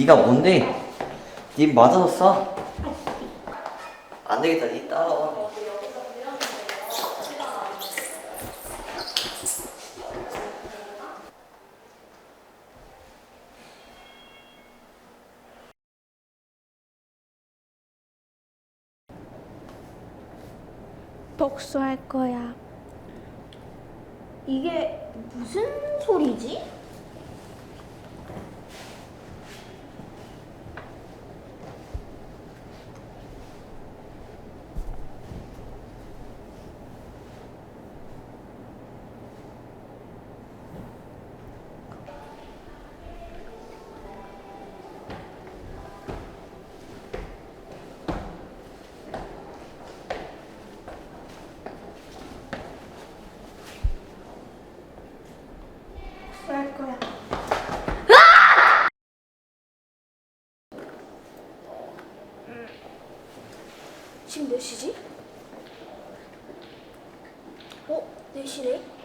네가 뭔데? 네 맞아서 써. 안 되겠다. 네 따라와. 복수할 거야. 이게 무슨 소리지? 복수할 거야. 음. 지금 몇 시지? 어? 4시네?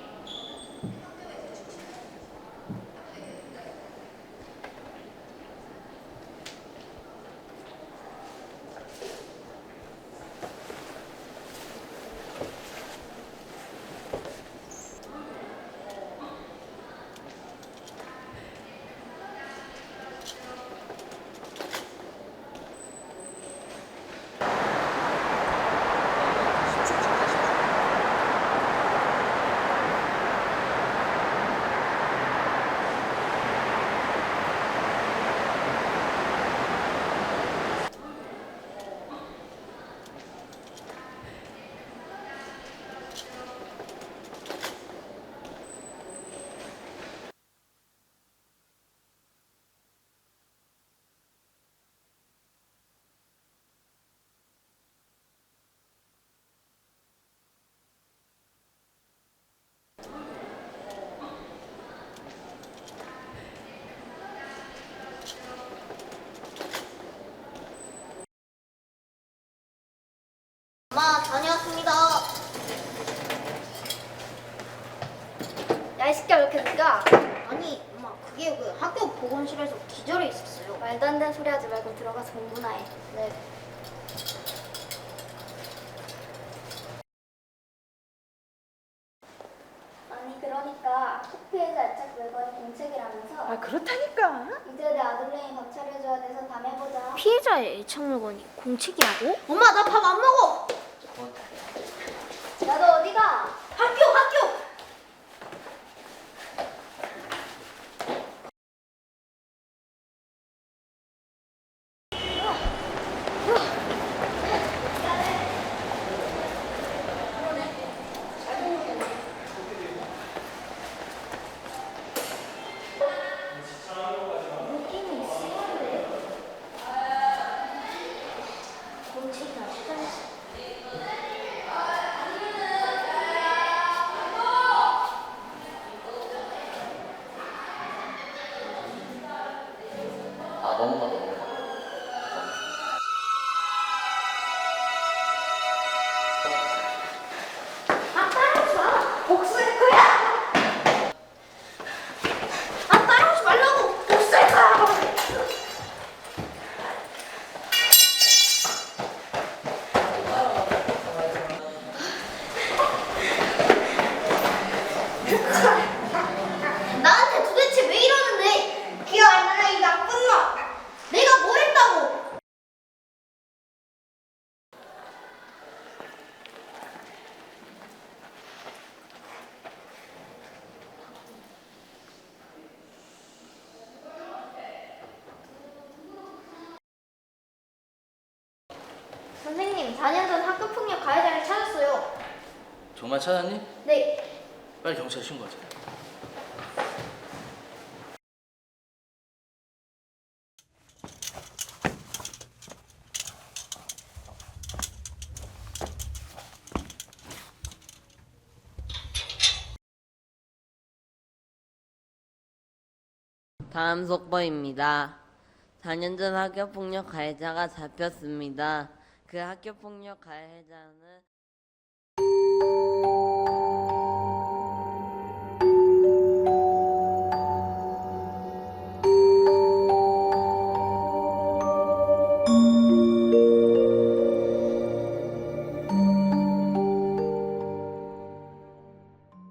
엄마 다녀왔습니다. 야, 이 새끼야, 왜 이렇게 늦어? 아니 엄마 그게 그 학교 보건실에서 기절해 있었어요. 말도 안 되는 소리 하지 말고 들어가서 공부나 해. 네. 아니, 그러니까 학교에서 애착 물건이 공책이라면서 아 그렇다니까. 이제 내 아들내미 밥 차려줘야 돼서 다음에 보자. 피해자의 애착 물건이 공책이라고? 엄마 나 밥 안 먹어. 나도 어디가? 학교 학교. 느낌이 있으신데. 공책이나 찾 아 넘어 선생님, 4년 전 학교 폭력 가해자를 찾았어요. 정말 찾았니? 네. 빨리 경찰에 신고하자. 다음 속보입니다. 4년 전 학교폭력 가해자가 잡혔습니다. 그 학교폭력 가해자는